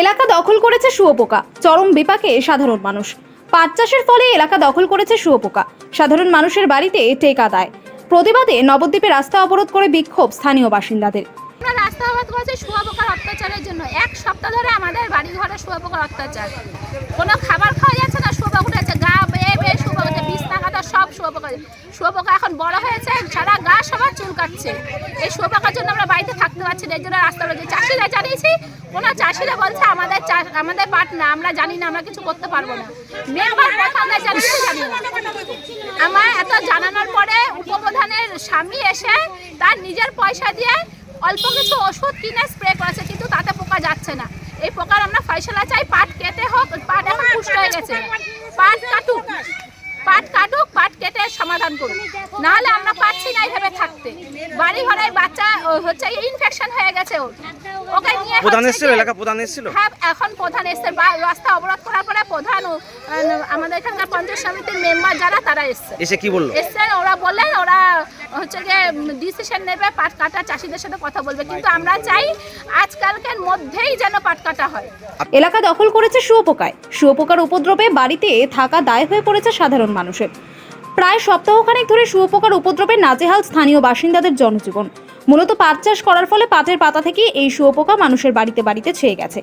এলাকা দখল করেছে শুয়োপোকা। চরম বিপাকে সাধারণ মানুষ। পাট চাষের ফলে এলাকা দখল করেছে শুয়োপোকা। সাধারণ মানুষের বাড়িতে টেকা দেয়। প্রতিবাদে নবদ্বীপে রাস্তা অবরোধ করে বিক্ষোভ স্থানীয় বাসিন্দাদের। আমরা রাস্তা অবরোধ করেছি শুয়াপোকার অত্যাচারের জন্য। এক সপ্তাহ ধরে আমাদের বাড়ি ঘরে শুয়াপোকার অত্যাচার। কোনো খাবার খাওয়া যাচ্ছে না, শুয়াপোকা উঠেছে। গা বেয়ে বেয়ে শুয়াপোকা বিছনা কাটা সব শুয়াপোকা। শুয়াপোকা এখন বড় হয়েছে, সারা গা সবার চুল কাটছে। এই শুয়াপোকার জন্য আমরা বাড়িতে থাকতে পারছি না এই জন্য রাস্তা রয়েছে। চাষিরা জানিয়েছি কোনো চাষিরা বলছে, আমাদের আমাদের পাট না, আমরা জানি না, আমরা কিছু করতে পারব না। মেম্বার আমার এত জানানোর পরে উপপ্রধানের স্বামী এসে তার নিজের পয়সা দিয়ে অল্প কিছু ওষুধ কিনে স্প্রে করেছে, কিন্তু তাতে পোকা যাচ্ছে না। এই পোকার আমরা ফয়সলা চাই, পাট কেটে হোক, পাট এখন পুষ্ট হয়ে গেছে। পাট কাটুক। কেটে সমাধান করুক নাহলে আমরা পাচ্ছি না এইভাবে থাকতে। বাড়ি ঘরে বাচ্চা হচ্ছে ইনফেকশন হয়ে গেছে ওর। ওকে নিয়ে প্রধান এসেছিল? এলাকা প্রধান এসেছিল? হ্যাঁ এখন প্রধান এসছে। রাস্তা অবরোধ করার পরে প্রধান ও, আমাদের এখানকার পঞ্চায়েত সমিতির মেম্বার যারা তারা এসছে। এসে কি বলল? এসছেন ওরা বললেন ওরা হচ্ছে যে ডিসিশন নেবে পাট কাটা চাষিদের সাথে কথা বলবে। কিন্তু আমরা চাই আজকালকের মধ্যেই যেন পাট কাটা হয়। এলাকা দখল করেছে শুয়োপোকায়। শুয়োপোকার উপদ্রবে বাড়িতে থাকা দায় হয়ে পড়েছে সাধারণ মানুষের। প্রায় সপ্তাহখানেক ধরে শুয়োপোকার উপদ্রবে নাজেহাল স্থানীয় বাসিন্দাদের জনজীবন। মূলত পাট চাষ করার ফলে পাটের পাতা থেকে এই শুয়োপোকা মানুষের বাড়িতে বাড়িতে ছেয়ে গেছে।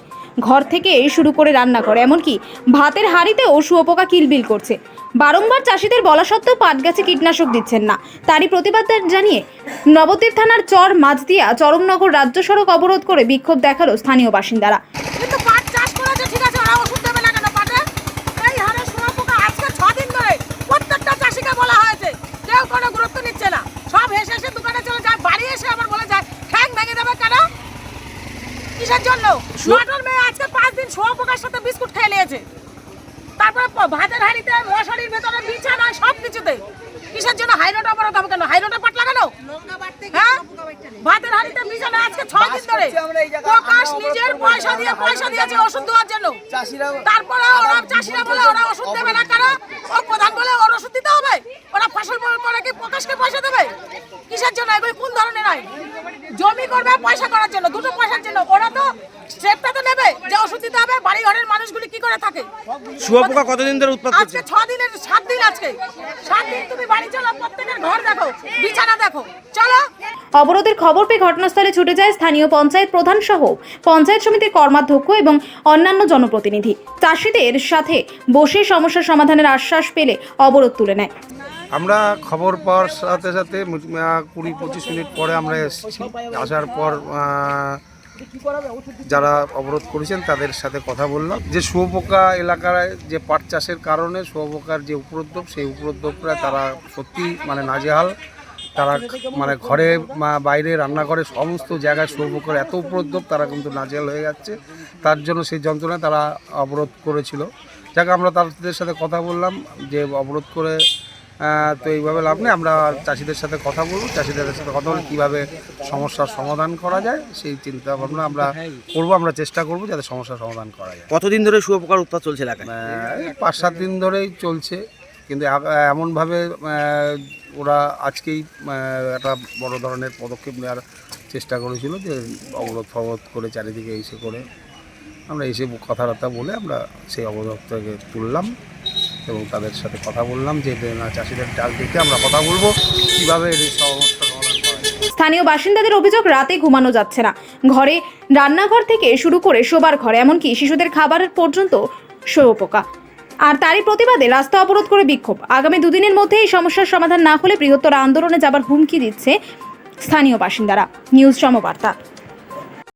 ঘর থেকে এই শুরু করে রান্না করে, এমনকি ভাতের হাঁড়িতেও শুয়োপোকা কিলবিল করছে। বারংবার চাষিদের বলা সত্ত্বেও পাট গাছে কীটনাশক দিচ্ছেন না। তারই প্রতিবাদ জানিয়ে নবদ্বীপ থানার চর মাঝদিয়া চরমনগর রাজ্য সড়ক অবরোধ করে বিক্ষোভ দেখাল স্থানীয় বাসিন্দারা কিন্তু পাট চাষ করেছে ঠিক আছে ওরা ওষুধ দেবে না কেন পাটে এই হারে সোনা পোকা আজকে ছ দিন ধরে প্রত্যেকটা চাষিকে বলা হয়েছে কেউ কোনো গুরুত্ব নিচ্ছে না সব হেসে হেসে দোকানে চলে যায় বাড়ি এসে আবার বলে যায় ঠ্যাং ভেঙে দেবে কেন কিসের জন্য? নটর মেয়ে আজকে পাঁচ দিন সোয়া সাথে বিস্কুট খেয়ে নিয়েছে। তারপরে ভাতের হাঁড়িতে মশারির ভেতরে বিছানায় সব কিছুতে কিসের জন্য? হাইরোটা অবরোধ হবে কেন? হাইরোটা পাট লাগানো হ্যাঁ? ভাতের হাঁড়িতে বিছানা আজকে ছ দিন ধরে। প্রকাশ নিজের পয়সা দিয়ে পয়সা দিয়েছে ওষুধ দেওয়ার জন্য। তারপরে ওরা চাষিরা বলে ওরা ওষুধ দেবে না কেন? ও প্রধান বলে ওর ওষুধ দিতে হবে? ওরা ফসল করে কি প্রকাশকে পয়সা দেবে? কিসের জন্য? এগুলো কোন ধরনের আইন জমি করবে পয়সা করার জন্য। দুটো পয়সার জন্য ওরা তো স্টেপটা তো নেবে যে ওষুধ দিতে হবে বাড়ি ঘরের মানুষগুলি কি করে থাকে? শুয়োপোকা কতদিন ধরে করছে? আজকে ছ দিনের সাত দিন আজকে। সাত দিন তুমি বাড়ি চলো প্রত্যেকের ঘর দেখো বিছানা দেখো। চলো। অবরোধের খবর পেয়ে ঘটনাস্থলে ছুটে যায় স্থানীয় পঞ্চায়েত প্রধান সহ পঞ্চায়েত সমিতির কর্মাধ্যক্ষ এবং অন্যান্য জনপ্রতিনিধি। চাষিদের সাথে বসে সমস্যার সমাধানের আশ্বাস পেলে অবরোধ তুলে নেয়। আমরা খবর পাওয়ার সাথে সাথে কুড়ি পঁচিশ মিনিট পরে আমরা এসেছি। আসার পর যারা অবরোধ করেছেন তাদের সাথে কথা বললাম। যে শুয়োপোকা এলাকায় যে পাট চাষের কারণে শুয়োপোকার যে উপদ্রব, সেই উপদ্রবটা তারা সত্যি মানে নাজেহাল। তারা মানে ঘরে বাইরে, রান্নাঘরে সমস্ত জায়গায় শুয়োপোকার এত উপদ্রব, তারা কিন্তু নাজেহাল হয়ে যাচ্ছে। তার জন্য সেই যন্ত্রণায় তারা অবরোধ করেছিল। যাকে, আমরা তাদের সাথে কথা বললাম যে অবরোধ করে তো এইভাবে লাভ নেই। আমরা চাষিদের সাথে কথা বলব চাষিদের সাথে কথা বলে কীভাবে সমস্যার সমাধান করা যায় সেই চিন্তা ভাবনা আমরা করব আমরা চেষ্টা করব যাতে সমস্যার সমাধান করা যায়। কতদিন ধরে শুয়োপোকার উৎপাত চলছে এলাকায়? পাঁচ সাত দিন ধরেই চলছে কিন্তু এমনভাবে ওরা আজকেই একটা বড় ধরনের পদক্ষেপ নেওয়ার চেষ্টা করেছিল যে অবরোধ ফবরোধ করে চারিদিকে এসে করে আমরা এসে কথাবার্তা বলে আমরা সেই অবরোধ থেকে তুললাম। এবং তাদের সাথে কথা বললাম যে চাষিদের ডাক দেখে আমরা কথা বলব। কীভাবে এই করা স্থানীয় বাসিন্দাদের অভিযোগ, রাতে ঘুমানো যাচ্ছে না। ঘরে রান্নাঘর থেকে শুরু করে শোবার ঘরে, এমনকি শিশুদের খাবারের পর্যন্ত শুয়োপোকা আর তারই প্রতিবাদে রাস্তা অবরোধ করে বিক্ষোভ। আগামী দুদিনের মধ্যে এই সমস্যার সমাধান না হলে বৃহত্তর আন্দোলনে যাবার হুমকি দিচ্ছে স্থানীয় বাসিন্দারা। নিউজ সমবার্তা।